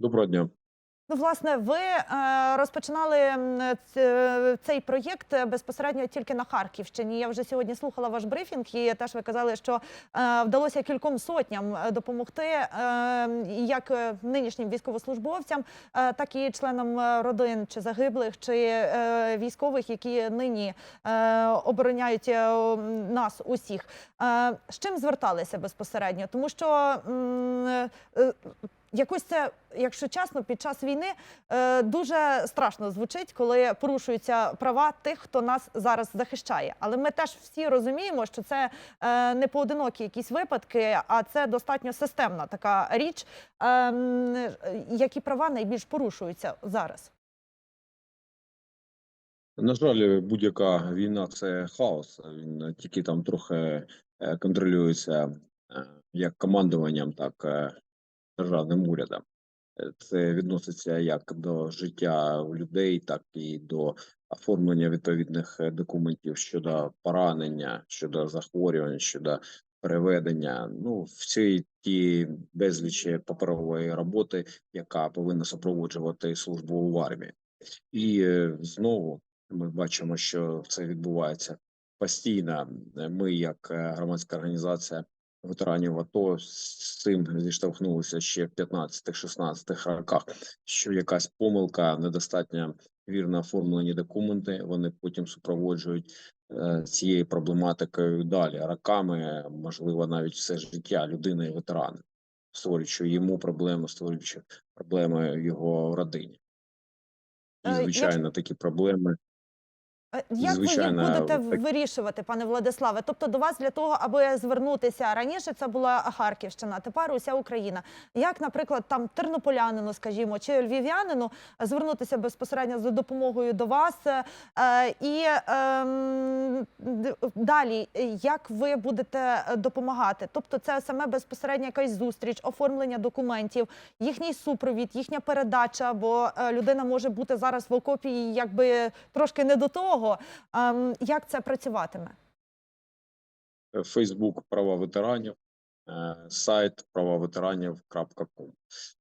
Доброго дня. Ну, власне, ви е, розпочинали цей проєкт е, безпосередньо тільки на Харківщині. Я вже сьогодні слухала ваш брифінг, і теж ви казали, що е, вдалося кільком сотням е, допомогти е, як е, нинішнім військовослужбовцям, е, так і членам е, родин чи загиблих, чи е, військових, які нині е, обороняють е, нас усіх. Е, з чим зверталися безпосередньо? Тому що е, е, якось це, якщо чесно, під час війни е, дуже страшно звучить, коли порушуються права тих, хто нас зараз захищає. Але ми теж всі розуміємо, що це е, не поодинокі якісь випадки, а це достатньо системна така річ. Е, які права найбільш порушуються зараз? На жаль, будь-яка війна це хаос. Він тільки там трохи е, контролюється як командуванням, так державним урядом. Е, Це відноситься як до життя людей, так і до оформлення відповідних е, документів щодо поранення, щодо захворювань, щодо переведення. Ну, всі ті безлічі паперової роботи, яка повинна супроводжувати службу в армії. І е, знову ми бачимо, що це відбувається постійно. Ми, як громадська організація ветеранів АТО, з цим зіштовхнулися ще в 15-16 роках. Що якась помилка, недостатньо вірно оформлені документи, вони потім супроводжують е, цією проблематикою далі роками, можливо, навіть все життя людини і ветерана, створюючи йому проблеми, створюючи проблеми його родині. І, Е, звичайно, такі проблеми. Е, Як Звичайно, ви їх будете так- вирішувати, пане Владиславе? Тобто до вас для того, аби звернутися раніше, це була Харківщина, тепер уся Україна. Як, наприклад, там тернополянину, скажімо, чи львів'янину звернутися безпосередньо за допомогою до вас? Е, і ем, далі, як ви будете допомагати? Тобто, це саме безпосередня якась зустріч, оформлення документів, їхній супровід, їхня передача, бо е, людина може бути зараз в окопі, якби трошки не до того. Ем, як це працюватиме? Фейсбук права ветеранів, е, сайт права ветеранів.ком.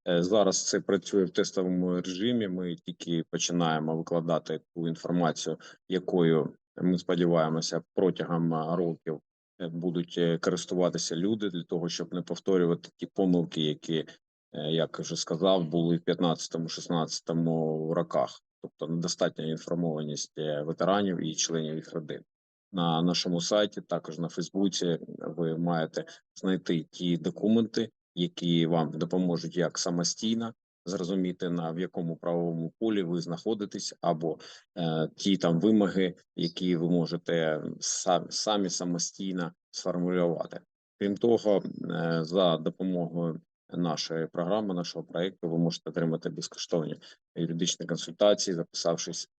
Е, Зараз це працює в тестовому режимі. Ми тільки починаємо викладати ту інформацію, якою ми сподіваємося протягом е, років будуть користуватися люди для того, щоб не повторювати ті помилки, які, як вже сказав, були в 15-16 роках. Тобто недостатня інформованість е, ветеранів і членів їх родин на нашому сайті, також на Фейсбуці, ви маєте знайти ті документи, які вам допоможуть як самостійно зрозуміти на в якому правовому полі ви знаходитесь, або е, ті там вимоги, які ви можете самі, самі самостійно сформулювати. Крім того, е, за допомогою нашої програми, нашого проекту, ви можете отримати безкоштовні юридичні консультації, записавшись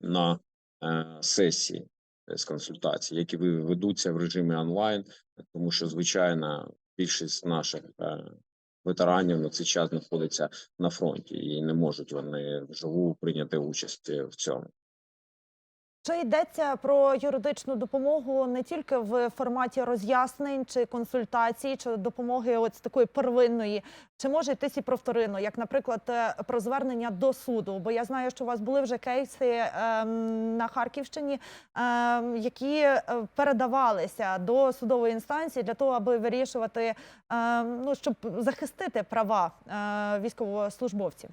на е, сесії з консультацій, які ведуться в режимі онлайн, тому що звичайно більшість наших е, ветеранів на цей час знаходиться на фронті і не можуть вони вживу прийняти участь в цьому. Чи йдеться про юридичну допомогу не тільки в форматі роз'яснень чи консультацій, чи допомоги от такої первинної, чи може йтись і про вторинну, як, наприклад, е, про звернення до суду? Бо я знаю, що у вас були вже кейси ем, на Харківщині, ем, які е, передавалися до судової інстанції для того, аби вирішувати, ем, ну щоб захистити права е, військовослужбовців.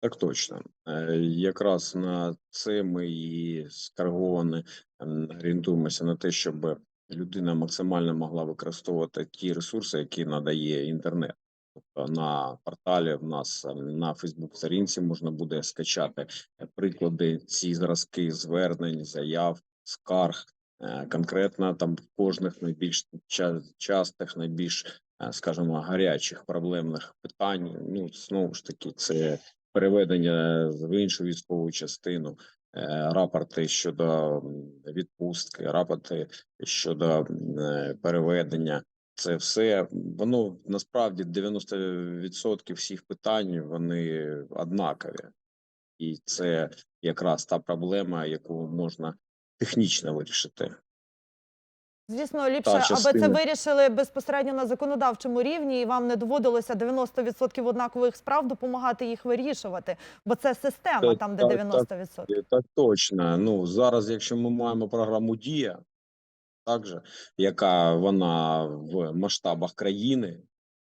Так точно. Е, Якраз на це ми і скарговані ем, орієнтуємося на те, щоб людина максимально могла використовувати ті ресурси, які надає інтернет. Тобто на порталі в нас ем, на Фейсбук-сторінці можна буде скачати е, приклади, ці зразки звернень, заяв, скарг. Е, Конкретно там кожних найбільш частих, найбільш, скажімо, гарячих проблемних питань. Ну знову ж таки, це переведення в іншу військову частину, е, рапорти щодо відпустки, рапорти щодо е, переведення. Це все воно насправді 90% всіх питань вони однакові, і це якраз та проблема, яку можна технічно вирішити. Звісно, ліпше, Та аби це вирішили безпосередньо на законодавчому рівні, і вам не доводилося 90% однакових справ допомагати їх вирішувати, бо це система, Так, там, де так, 90%. Так, Так точно. Ну зараз, якщо ми маємо програму Дія, також яка вона в масштабах країни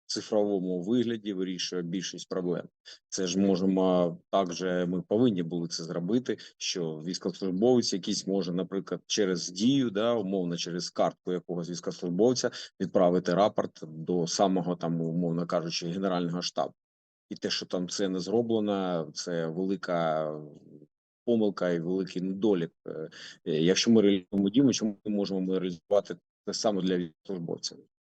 цифровому вигляді вирішує більшість проблем. Це ж можемо також ми повинні були це зробити. Що військовослужбовець якийсь може, наприклад, через дію, да, умовно, через картку якогось військовослужбовця відправити рапорт до самого там, умовно кажучи, генерального штабу. І те, що там це не зроблено, це велика помилка і великий недолік. Е, Якщо ми реалізуємо дію, чому не можемо ми реалізувати те саме для військовослужбовців?